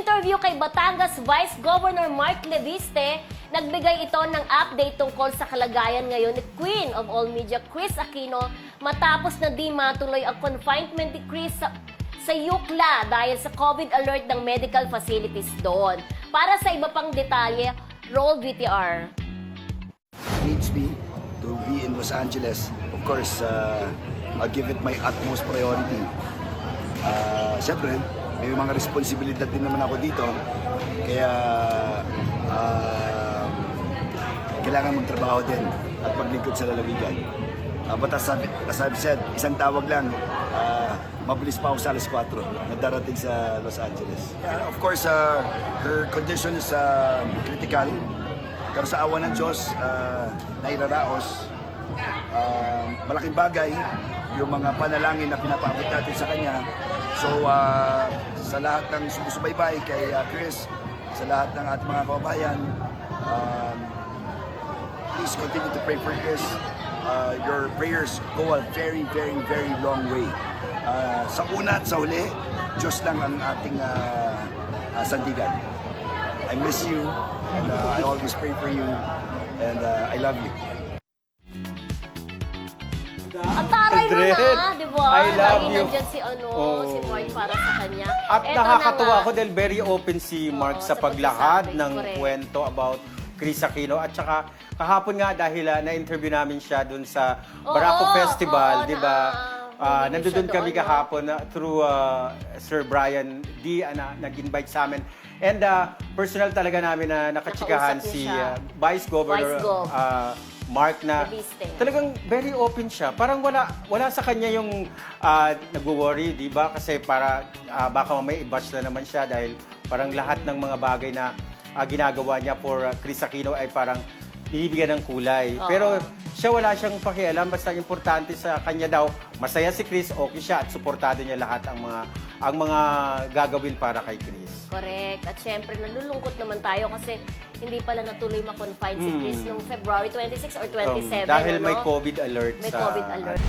interview kay Batangas Vice Governor Mark Leviste, nagbigay ito ng update tungkol sa kalagayan ngayon ni Queen of All Media, Chris Aquino, matapos na di matuloy ang confinement decree sa sa Yukla dahil sa COVID alert ng medical facilities doon. Para sa iba pang detalye, roll VTR. needs me to be in Los Angeles, of course, uh, I'll give it my utmost priority. Uh, Siyempre, may mga responsibilidad din naman ako dito. Kaya, uh, kailangan magtrabaho din at maglingkod sa lalawigan. Uh, but as, I've- as I've said, isang tawag lang, uh, mabilis pa ako sa alas 4 na darating sa Los Angeles. Yeah, of course, uh, her condition is uh, critical. Pero sa awa ng Diyos, uh, nairaraos. Uh, malaking bagay yung mga panalangin na pinapaabot natin sa Kanya. So, uh, sa lahat ng sumusubaybay kay uh, Chris, sa lahat ng ating mga kababayan, um, please continue to pray for Chris. Uh, your prayers go a very, very, very long way. Uh, sa una at sa huli, Diyos lang ang ating uh, uh, sandigan. I miss you, and uh, I always pray for you, and uh, I love you. Ang taray mo na, di ba? I love Lagi you. nandyan si, ano, Oh. si Mark para sa kanya. At Eto nakakatuwa na nga. ako dahil very open si Mark Oo, sa sa paglahad ng correct. kwento about Chris Aquino. At saka kahapon nga dahil ah, na-interview namin siya dun sa Oo, Barako Festival, oo, di ba? na- Ah, nandun siya kami doon, no? kahapon ah, through ah, Sir Brian D. ah, na nag-invite sa amin. And ah, personal talaga namin na nakachikahan Nakausap si siya. ah, Vice Governor Vice Gov. ah, Mark na Leviste. talagang very open siya. Parang wala wala sa kanya yung uh, nagwo-worry, 'di ba? Kasi para ah, baka mamaya i-bash na naman siya dahil parang lahat ng mga bagay na ah, ginagawa niya for ah, Chris Aquino ay parang binibigyan ng kulay. Oo. Pero siya wala siyang pakialam basta importante sa kanya daw masaya si Chris, okay siya at suportado niya lahat ang mga ang mga gagawin para kay Chris. Correct. At syempre, nalulungkot naman tayo kasi hindi pala natuloy ma-confine si Chris noong February 26 or 27. Um, dahil may ano? COVID alert May sa COVID alert.